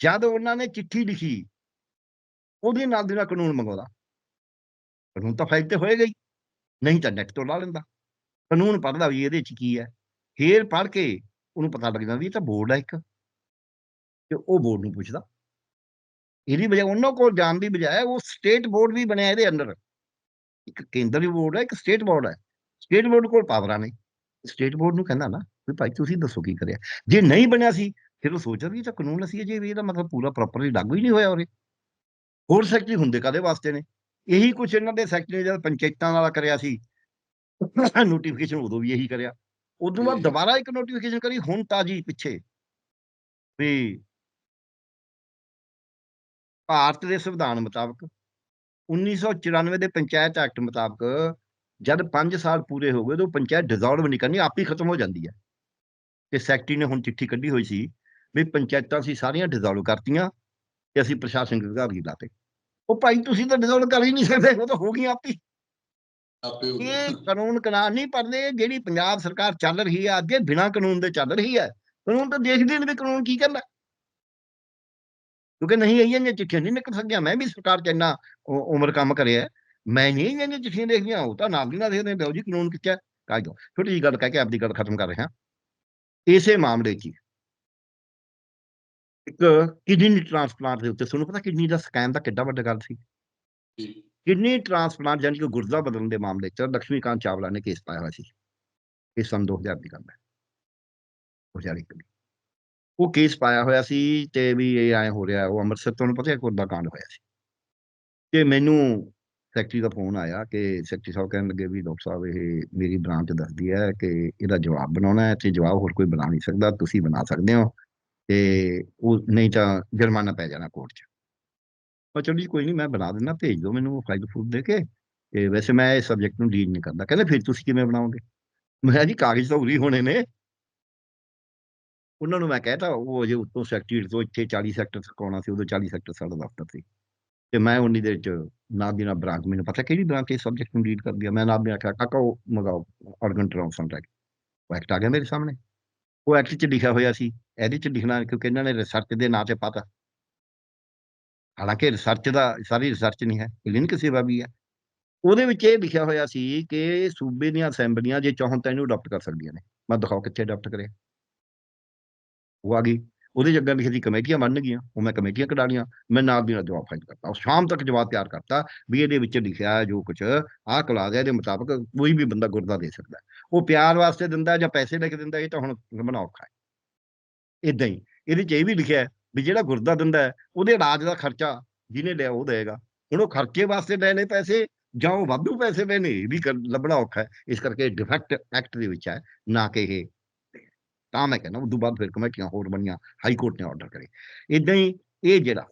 ਜਦ ਉਹਨਾਂ ਨੇ ਚਿੱਠੀ ਲਿਖੀ, ਉਹਦੇ ਨਾਲ ਦੀ ਨਾਲ ਕਾਨੂੰਨ ਮੰਗਾਉਂਦਾ। ਕਾਨੂੰਨ ਤਾਂ ਫਾਈਲ ਤੇ ਹੋਏਗਾ ਹੀ ਨਹੀਂ ਤਾਂ ਨੈਟ ਤੋਂ ਲਾ ਲੈਂਦਾ। ਕਾਨੂੰਨ ਪੜ੍ਹਦਾ ਵੀ ਇਹਦੇ ਚ ਕੀ ਹੈ। ਫੇਰ ਪੜ੍ਹ ਕੇ ਉਹਨੂੰ ਪਤਾ ਲੱਗ ਜਾਂਦਾ ਵੀ ਇਹ ਤਾਂ ਬੋਰਡ ਹੈ ਇੱਕ। ਤੇ ਉਹ ਬੋਰਡ ਨੂੰ ਪੁੱਛਦਾ ਇਹਦੀ ਬਜਾਏ ਉਹਨਾਂ ਕੋਲ ਜਾਣ ਦੀ ਬਜਾਏ ਉਹ ਸਟੇਟ ਬੋਰਡ ਵੀ ਬਣਿਆ ਇਹਦੇ ਅੰਦਰ। ਇੱਕ ਕੇਂਦਰੀ ਬੋਰਡ ਹੈ ਇੱਕ ਸਟੇਟ ਬੋਰਡ ਹੈ। ਸਟੇਟ ਬੋਰਡ ਕੋਲ ਪਾਵਰਾਂ ਨੇ ਸਟੇਟ ਬੋਰਡ ਨੂੰ ਕਹਿੰਦਾ ਨਾ ਵੀ ਭਾਈ ਤੁਸੀਂ ਦੱਸੋ ਕੀ ਕਰਿਆ। ਜੇ ਨਹੀਂ ਬਣਿਆ ਸੀ ਫਿਰ ਉਹ ਸੋਚਦਾ ਵੀ ਇਹ ਤਾਂ ਕਾਨੂੰਨ ਅਸੀਂ ਜੇ ਵੀ ਇਹਦਾ ਮਤਲਬ ਪੂਰਾ ਪ੍ਰੋਪਰਲੀ ਲਾਗੂ ਹੀ ਨਹੀਂ ਹੋਇਆ ਉਰੇ। ਹੋਰ ਸੈਕਟਰੀ ਹੁੰਦੇ ਕਾਦੇ ਵਾਸਤੇ ਨੇ? ਇਹੀ ਕੁਝ ਇਹਨਾਂ ਦੇ ਸੈਕਟਰੀ ਜਦ ਪੰਚਾਇਤਾਂ ਵਾਲਾ ਕਰਿਆ ਸੀ ਨੋਟੀਫਿਕੇਸ਼ਨ ਉਦੋਂ ਵੀ ਇਹੀ ਕਰਿਆ। ਉਦੋਂ ਬਾਅਦ। ਦੁਬਾਰਾ ਇੱਕ ਨੋਟੀਫਿਕੇਸ਼ਨ ਕਰੀ ਹੁਣ ਤਾਜੀ ਪਿੱਛੇ। ਵੀ ਭਾਰਤ ਦੇ ਸੰਵਿਧਾਨ ਮੁਤਾਬਕ 1994 ਦੇ ਪੰਚਾਇਤ ਐਕਟ ਮੁਤਾਬਕ ਜਦ 5 ਸਾਲ ਪੂਰੇ ਹੋ ਗਏ ਤਾਂ ਉਹ ਪੰਚਾਇਤ ਡਿਸੋਲਵ ਨਹੀਂ ਕਰਨੀ ਆਪੇ ਹੀ ਖਤਮ ਹੋ ਜਾਂਦੀ ਹੈ। ਤੇ ਸੈਕਟਰੀ ਨੇ ਹੁਣ ਚਿੱਠੀ ਕੱਢੀ ਹੋਈ ਸੀ ਵੀ ਪੰਚਾਇਤਾਂ ਸੀ ਸਾਰੀਆਂ ਡਿਸੋਲਵ ਕਰਤੀਆਂ ਤੇ ਅਸੀਂ ਪ੍ਰਸ਼ਾਸਨਿਕ ਅਧਿਕਾਰੀ ਲਾਤੇ। ਉਹ ਭਾਈ ਤੁਸੀਂ ਤਾਂ ਡਿਸੋਲਵ ਕਰ ਹੀ ਨਹੀਂ ਸਕਦੇ ਉਹ ਤਾਂ ਹੋ ਗਈਆਂ ਆਪੇ। ਹੀ। ਆਪੇ ਇਹ ਕਾਨੂੰਨ ਕਾਨੂੰਨ ਨਹੀਂ ਪੜਦੇ ਜਿਹੜੀ ਪੰਜਾਬ ਸਰਕਾਰ ਚੱਲ ਰਹੀ ਹੈ ਅੱਗੇ ਬਿਨਾਂ ਕਾਨੂੰਨ ਦੇ ਚੱਲ ਰਹੀ ਹੈ ਕਾਨੂੰਨ ਤਾਂ ਦੇਖਦੇ ਨੇ ਵੀ ਕਾਨੂੰਨ ਕੀ ਕਹਿੰਦਾ ਕਿਉਂਕਿ ਨਹੀਂ ਆਈਆਂ ਜਿਹੀਆਂ ਚਿੱਠੀਆਂ ਨਹੀਂ ਨਿਕਲ ਸਕਦੀਆਂ। ਮੈਂ ਵੀ ਸਰਕਾਰ ਚ ਇੰਨਾ ਉਮਰ ਕੰਮ ਕਰਿਆ। ਮੈਂ ਨਹੀਂ ਜਿਹੀਆਂ ਚਿੱਠੀਆਂ ਦੇਖਦੀਆਂ। ਉਹ ਤਾਂ ਨਾਲ ਦੀ ਨਾਲ ਦੇਖਦੇ। ਲਓ ਜੀ ਕਾਨੂੰਨ ਕਿੱਥੇ ਕਾਹ ਦੋ ਛੋਟੀ ਜਿਹੀ ਗੱਲ ਕਹਿ ਕੇ ਆਪਦੀ ਗੱਲ ਖਤਮ ਕਰ ਰਿਹਾ। ਇਸੇ ਮਾਮਲੇ 'ਚ ਇੱਕ ਕਿਡਨੀ ਟ੍ਰਾਂਸਪਲਾਂਟ ਦੇ ਉੱਤੇ। ਤੁਹਾਨੂੰ ਪਤਾ ਕਿਡਨੀ ਦਾ ਸਕੈਮ ਦਾ ਕਿੱਡਾ ਵੱਡਾ ਗੱਲ ਸੀ? ਜੀ। ਕਿਡਨੀ ਟ੍ਰਾਂਸਪਲਾਂਟ ਯਾਨੀ ਕਿ ਗੁਰਦਾ ਬਦਲਣ ਦੇ ਮਾਮਲੇ 'ਚ ਲక్ష్ਮੀਕਾਂਤ ਚਾਵਲਾ ਨੇ ਕੇਸ ਪਾਇਆ ਹੋਇਆ ਸੀ। ਇਹ ਸੰਨ 2000 ਦੀ ਗੱਲ ਹੈ। 2001 ਦੀ। ਉਹ ਕੇਸ ਪਾਇਆ ਹੋਇਆ ਸੀ ਤੇ ਵੀ ਇਹ ਐ ਹੋ ਰਿਹਾ, ਉਹ ਅੰਮ੍ਰਿਤਸਰ ਤੁਹਾਨੂੰ ਪਤਾ ਹੈ ਕੋਦਾ ਕਾਂਡ ਹੋਇਆ ਸੀ। ਤੇ ਮੈਨੂੰ ਸੈਕਟਰੀ ਦਾ ਫੋਨ ਆਇਆ ਕਿ ਸੈਕਟਰੀ ਸਾਹਿਬ ਕਹਿਣ ਲੱਗੇ ਵੀ ਡਾਕਟਰ ਸਾਹਿਬ, ਇਹ ਮੇਰੀ ਬ੍ਰਾਂਚ ਦੱਸਦੀ ਹੈ ਕਿ ਇਹਦਾ ਜਵਾਬ ਬਣਾਉਣਾ ਹੈ, ਤੇ ਜਵਾਬ ਹੋਰ ਕੋਈ ਬਣਾ ਨਹੀਂ ਸਕਦਾ, ਤੁਸੀਂ ਬਣਾ ਸਕਦੇ ਹੋ। ਤੇ ਉਹ ਨਹੀਂ ਤਾਂ ਜੁਰਮਾਨਾ ਪੈ ਜਾਣਾ ਕੋਰਟ 'ਚ। ਮੈਂ ਚਲੋ ਜੀ, ਕੋਈ ਨਹੀਂ, ਮੈਂ ਬਣਾ ਦਿੰਦਾ, ਭੇਜ ਦਿਓ ਮੈਨੂੰ ਫਾਈਲ ਫੂਲ ਦੇ ਕੇ। ਤੇ ਵੈਸੇ ਮੈਂ ਇਹ ਸਬਜੈਕਟ ਨੂੰ ਡੀਲ ਨਹੀਂ ਕਰਦਾ। ਕਹਿੰਦੇ, ਫਿਰ ਤੁਸੀਂ ਕਿਵੇਂ ਬਣਾਓਗੇ? ਮੈਂ ਕਿਹਾ ਜੀ, ਕਾਗਜ਼ ਤਾਂ ਉਰੀ ਹੋਣੇ ਨੇ। ਉਹਨਾਂ ਨੂੰ ਮੈਂ ਕਹਿਤਾ ਉਹ ਅਜੇ ਉੱਤੋਂ ਸੈਕਟਰੀ ਤੋਂ ਇੱਥੇ 40 ਸੈਕਟਰ ਤੱਕ ਸੀ, ਉਦੋਂ 40 ਸੈਕਟਰ ਸਾਡਾ ਦਫ਼ਤਰ ਸੀ। ਤੇ ਮੈਂ ਉਨੀ ਦੇਰ ਚ ਨਾ ਦੀ ਨਾ ਬ੍ਰਾਂਚ, ਮੈਨੂੰ ਪਤਾ ਕਿਹੜੀ ਬ੍ਰਾਂਚ ਇਸ ਸਬਜੈਕਟ ਨੂੰ ਡੀਲ ਕਰਦੀ ਆ? ਮੈਂ ਨਾਲ ਦੀ ਆਖਿਆ ਕਾਕਾ ਉਹ ਮੰਗਾਓ ਆਰਗਨ ਟ੍ਰਾਂਸਪਲਾਂਟ ਉਹ ਐਕਟ ਆ ਗਿਆ ਮੇਰੇ ਸਾਹਮਣੇ। ਉਹ ਐਕਟ 'ਚ ਲਿਖਿਆ ਹੋਇਆ ਸੀ। ਇਹਦੇ 'ਚ ਲਿਖਣਾ, ਕਿਉਂਕਿ ਇਹਨਾਂ ਨੇ ਰਿਸਰਚ ਦੇ ਨਾਂ ਤੇ ਪਤਾ। ਹਾਲਾਂਕਿ ਰਿਸਰਚ ਦਾ, ਸਾਰੀ ਰਿਸਰਚ ਨਹੀਂ ਹੈ ਕਲੀਨਿਕ ਸੇਵਾ ਵੀ ਹੈ। ਉਹਦੇ ਵਿੱਚ ਇਹ ਲਿਖਿਆ ਹੋਇਆ ਸੀ ਕਿ ਸੂਬੇ ਦੀਆਂ ਅਸੈਂਬਲੀਆਂ ਜੇ ਚਾਹਣ ਤਾਂ ਇਹਨੂੰ ਅਡਾਪਟ ਕਰ ਸਕਦੀਆਂ ਨੇ। ਮੈਂ ਦਿਖਾਓ ਕਿੱਥੇ ਅਡਾਪਟ ਕਰਿਆ। ਉਹ ਆ ਗਈ। ਉਹਦੇ ਅੱਗੇ ਲਿਖੀ ਸੀ ਕਮੇਟੀਆਂ ਬਣ ਗਈਆਂ। ਉਹ ਮੈਂ ਕਮੇਟੀਆਂ ਕਢਾ ਲਈਆਂ। ਮੈਂ ਨਾਲ ਦੀ ਨਾਲ ਜਵਾਬ ਫਾਈਲ ਕਰਤਾ। ਉਹ ਸ਼ਾਮ ਤੱਕ ਜਵਾਬ ਤਿਆਰ ਕਰਤਾ ਵੀ ਇਹਦੇ ਵਿੱਚ ਲਿਖਿਆ ਜੋ ਕੁਝ ਆਹ ਕਲਾਸ ਹੈ, ਇਹਦੇ ਮੁਤਾਬਕ ਕੋਈ ਵੀ ਬੰਦਾ ਗੁਰਦਾ ਦੇ ਸਕਦਾ ਉਹ ਪਿਆਰ ਵਾਸਤੇ ਦਿੰਦਾ ਜਾਂ ਪੈਸੇ ਲੈ ਕੇ ਦਿੰਦਾ ਇਹ ਤਾਂ ਹੁਣ ਬਣਾ ਔਖਾ ਹੈ। ਇਦਾਂ ਹੀ। ਇਹਦੇ 'ਚ ਇਹ ਵੀ ਲਿਖਿਆ ਵੀ ਜਿਹੜਾ ਗੁਰਦਾ ਦਿੰਦਾ ਉਹਦੇ ਇਲਾਜ ਦਾ ਖਰਚਾ ਜਿਹਨੇ ਲਿਆ ਉਹ ਦੇਗਾ ਹੁਣ ਉਹ ਖਰਚੇ ਵਾਸਤੇ ਲੈਣੇ ਪੈਸੇ ਜਾਂ ਉਹ ਵਾਧੂ ਪੈਸੇ ਲੈਣੇ ਇਹ ਵੀ ਕਰ- ਲੱਭਣਾ ਔਖਾ ਹੈ। ਇਸ ਕਰਕੇ ਡਿਫੈਕਟ ਐਕਟ ਦੇ ਵਿੱਚ ਹੈ, ਨਾ ਕਿ ਇਹ ਤਾਂ ਮੈਂ ਕਹਿੰਦਾ ਉਦੋਂ ਬਾਅਦ ਫਿਰ ਕਮੇਟੀਆਂ ਹੋਰ ਬਣੀਆਂ ਹਾਈ ਕੋਰਟ ਨੇ ਆਰਡਰ ਕਰੇ। ਇਦਾਂ ਹੀ ਇਹ ਜਿਹੜਾ,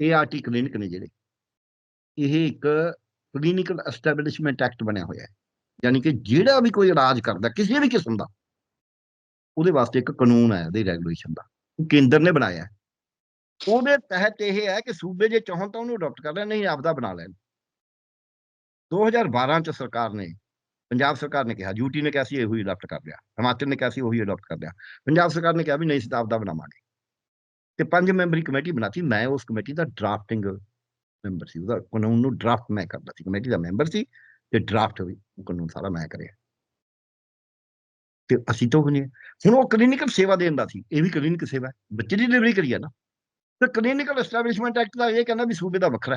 ਇਹ ਆਰਟੀ ਕਲੀਨਿਕ ਨੇ ਜਿਹੜੇ, ਇਹ ਇੱਕ ਕਲੀਨਿਕਲ ਐਸਟੈਬਲਿਸ਼ਮੈਂਟ ਐਕਟ ਬਣਿਆ ਹੋਇਆ ਹੈ। ਯਾਨੀ ਕਿ ਜਿਹੜਾ ਵੀ ਕੋਈ ਇਲਾਜ ਕਰਦਾ, ਕਿਸੇ ਵੀ ਕਿਸਮ ਦਾ, ਉਹਦੇ ਵਾਸਤੇ ਇੱਕ ਕਾਨੂੰਨ ਹੈ ਉਹਦੇ ਰੈਗੂਲੇਸ਼ਨ ਦਾ। ਉਹ ਕੇਂਦਰ ਨੇ ਬਣਾਇਆ ਉਹਦੇ ਤਹਿਤ ਇਹ ਹੈ ਕਿ ਸੂਬੇ ਜੇ ਚਾਹਣ ਤਾਂ ਉਹਨੂੰ ਅਡਾਪਟ ਕਰ ਲੈਣ, ਨਹੀਂ ਆਪਦਾ ਬਣਾ ਲੈਣ। 2012 ਚ ਸਰਕਾਰ ਨੇ ਪੰਜਾਬ ਸਰਕਾਰ ਨੇ ਕਿਹਾ ਯੂਟੀ ਨੇ ਕਿਹਾ ਸੀ, ਇਹੋ ਹੀ ਅਡਾਪਟ ਕਰ ਲਿਆ। ਹਿਮਾਚਲ ਨੇ ਕਿਹਾ ਸੀ, ਉਹੀ ਅਡਾਪਟ ਕਰ ਲਿਆ। ਪੰਜਾਬ ਸਰਕਾਰ ਨੇ ਕਿਹਾ ਵੀ ਨਹੀਂ, ਅਸੀਂ ਤਾਂ ਬਣਾਵਾਂਗੇ। ਤੇ ਪੰਜ ਮੈਂਬਰੀ ਕਮੇਟੀ ਬਣਾਤੀ। ਮੈਂ ਉਸ ਕਮੇਟੀ ਦਾ ਡਰਾਫਟਿੰਗ ਮੈਂਬਰ ਸੀ। ਉਹਦਾ ਕਾਨੂੰਨ ਨੂੰ ਡਰਾਫਟ ਮੈਂ ਕਰਦਾ ਸੀ। ਕਮੇਟੀ ਦਾ ਮੈਂਬਰ ਸੀ ਤੇ ਡਰਾਫਟ ਵੀ ਕਾਨੂੰਨ ਸਾਰਾ ਮੈਂ ਕਰਿਆ। ਤੇ ਅਸੀਂ ਤਾਂ ਬਣੇ ਹੁਣ ਉਹ ਕਲੀਨਿਕਲ ਸੇਵਾ ਦੇਣ ਦਾ ਸੀ। ਇਹ ਵੀ ਕਲੀਨਿਕ ਸੇਵਾ ਬੱਚੇ ਦੀ ਡਿਲੀਵਰੀ ਕਰੀ ਹੈ ਨਾ। ਤੇ ਕਲੀਨਿਕਲ ਐਸਟੈਬਲਿਸ਼ਮੈਂਟ ਐਕਟ ਦਾ ਇਹ ਕਹਿੰਦਾ ਵੀ ਸੂਬੇ ਦਾ ਵੱਖਰਾ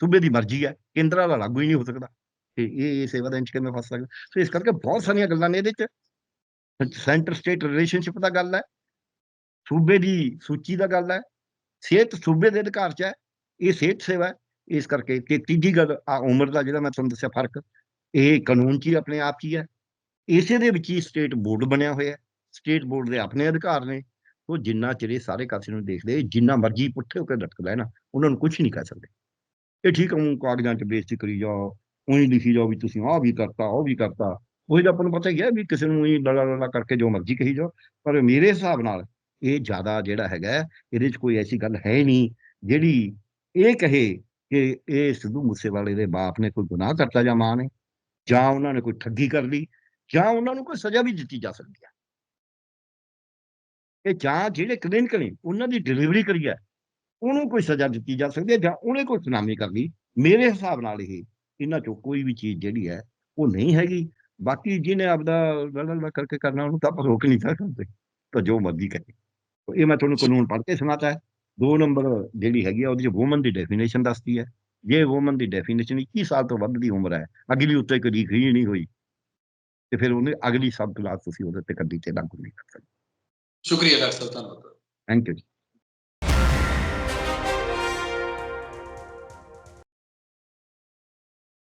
ਸੂਬੇ ਦੀ ਮਰਜ਼ੀ ਹੈ। ਕੇਂਦਰ ਵਾਲਾ ਲਾਗੂ ਹੀ ਨਹੀਂ ਹੋ ਸਕਦਾ। ਇਹ ਇਹ ਸੇਵਾ ਦੇ ਵਿੱਚ ਮੈਂ ਫਸ ਸਕਦਾ? ਸੋ ਇਸ ਕਰਕੇ ਬਹੁਤ ਸਾਰੀਆਂ ਗੱਲਾਂ ਨੇ ਇਹਦੇ ਚ। ਸੈਂਟਰ ਸਟੇਟ ਰਿਲੇਸ਼ਨਸ਼ਿਪ ਦਾ ਗੱਲ ਹੈ। ਸੂਬੇ ਦੀ ਸੂਚੀ ਦਾ ਗੱਲ ਹੈ। ਸਿਹਤ ਸੂਬੇ ਦੇ ਅਧਿਕਾਰ ਚ ਹੈ। ਇਹ ਸਿਹਤ ਸੇਵਾ ਹੈ। ਇਸ ਕਰਕੇ ਤੇ ਤੀਜੀ ਗੱਲ, ਆ ਉਮਰ ਦਾ ਜਿਹੜਾ ਮੈਂ ਤੁਹਾਨੂੰ ਦੱਸਿਆ ਫ਼ਰਕ, ਇਹ ਕਾਨੂੰਨ 'ਚ ਹੀ ਆਪਣੇ ਆਪ 'ਚ ਹੀ ਹੈ। ਇਸੇ ਦੇ ਵਿੱਚ ਹੀ ਸਟੇਟ ਬੋਰਡ ਬਣਿਆ ਹੋਇਆ ਹੈ। ਸਟੇਟ ਬੋਰਡ ਦੇ ਆਪਣੇ ਅਧਿਕਾਰ ਨੇ। ਉਹ ਜਿੰਨਾ ਚਿਰ ਇਹ ਸਾਰੇ ਕਾਸੇ ਨੂੰ ਦੇਖਦੇ, ਜਿੰਨਾ ਮਰਜ਼ੀ ਪੁੱਠੇ ਹੋ ਕੇ ਲਟਕਦਾ ਹੈ ਨਾ, ਉਹਨਾਂ ਨੂੰ ਕੁਝ ਨਹੀਂ ਕਹਿ ਸਕਦੇ। ਇਹ ਠੀਕ ਹੈ ਉਹ ਕਾਗਜ਼ਾਂ 'ਚ ਬੇਇੱਜ਼ਤੀ ਕਰੀ ਜਾਓ। ਉਹੀ ਲਿਖੀ ਜਾਓ ਵੀ ਤੁਸੀਂ, ਆਹ ਵੀ ਕਰਤਾ, ਉਹ ਵੀ ਕਰਤਾ। ਉਹੀ ਤਾਂ ਆਪਾਂ ਨੂੰ ਪਤਾ ਹੀ ਹੈ ਵੀ ਕਿਸੇ ਨੂੰ ਹੀ ਲੜਾ ਲੜਾ ਕਰਕੇ ਜੋ ਮਰਜ਼ੀ ਕਹੀ ਜਾਓ, ਪਰ ਮੇਰੇ ਹਿਸਾਬ ਨਾਲ ਇਹ ਜ਼ਿਆਦਾ ਜਿਹੜਾ ਹੈਗਾ, ਇਹਦੇ 'ਚ ਕੋਈ ਐਸੀ ਗੱਲ ਹੈ ਨਹੀਂ, ਜਿਹੜੀ ਇਹ ਕਹੇ ਕਿ ਇਹ ਸਿੱਧੂ ਮੂਸੇਵਾਲੇ ਦੇ ਬਾਪ ਨੇ ਕੋਈ ਗੁਨਾਹ ਕਰਤਾ ਜਾਂ ਮਾਂ ਨੇ, ਜਾਂ ਉਹਨਾਂ ਨੇ ਕੋਈ ਠੱਗੀ ਕਰ ਲਈ, ਜਾਂ ਉਹਨਾਂ ਨੂੰ ਕੋਈ ਸਜ਼ਾ ਵੀ ਦਿੱਤੀ ਜਾ ਸਕਦੀ ਹੈ। ਇਹ ਜਾਂ ਜਿਹੜੇ ਕਲੀਨਿਕ ਨੇ, ਉਹਨਾਂ ਦੀ ਡਿਲੀਵਰੀ ਕਰੀ ਹੈ, ਉਹਨੂੰ ਕੋਈ ਸਜ਼ਾ ਦਿੱਤੀ ਜਾ ਸਕਦੀ ਹੈ ਜਾਂ ਉਹਨੇ ਕੋਈ ਸੁਨਾਮੀ ਕਰ ਲਈ। ਮੇਰੇ ਹਿਸਾਬ ਨਾਲ ਇਹ ਇਹਨਾਂ ਚੋਂ ਕੋਈ ਵੀ ਚੀਜ਼ ਜਿਹੜੀ ਹੈ ਉਹ ਨਹੀਂ ਹੈਗੀ। ਬਾਕੀ ਜਿਹਨੇ ਆਪਦਾ ਲੜਾ ਕਰਕੇ ਕਰਨਾ ਉਹਨੂੰ ਤਾਂ ਆਪਾਂ ਰੋਕ ਨਹੀਂ ਸਕਦੇ ਤਾਂ ਜੋ ਮਰਜ਼ੀ ਕਰੇ। ਇਹ ਮੈਂ ਤੁਹਾਨੂੰ ਕਾਨੂੰਨ ਪੜ੍ਹ ਕੇ ਸੁਣਾਤਾ ਹੈ। ਦੋ ਨੰਬਰ ਜਿਹੜੀ ਹੈਗੀ ਆ ਉਹਦੇ ਚ ਔਮਨ ਦੀ ਡੈਫੀਨੇਸ਼ਨ ਦੱਸਦੀ ਹੈ। ਜੇ ਔਮਨ ਦੀ ਡੈਫੀਨੇਸ਼ਨ 21 ਸਾਲ ਤੋਂ ਵੱਧ ਦੀ ਉਮਰ ਹੈ ਅਗਲੀ ਉੱਤੇ ਕਦੀ ਹੀ ਨਹੀਂ ਹੋਈ ਤੇ ਫਿਰ ਉਹਨੇ ਅਗਲੀ ਸਬ ਕਲਾਸ ਤੁਸੀਂ ਉਹਦੇ ਤੇ ਕੱਢੀ ਤੇ ਲਾਗੂ ਨਹੀਂ ਕਰ ਸਕਦੇ। ਸ਼ੁਕਰੀਆ ਡਾਕਟਰ ਸਾਹਿਬ ਧੰਨਵਾਦ। Thank you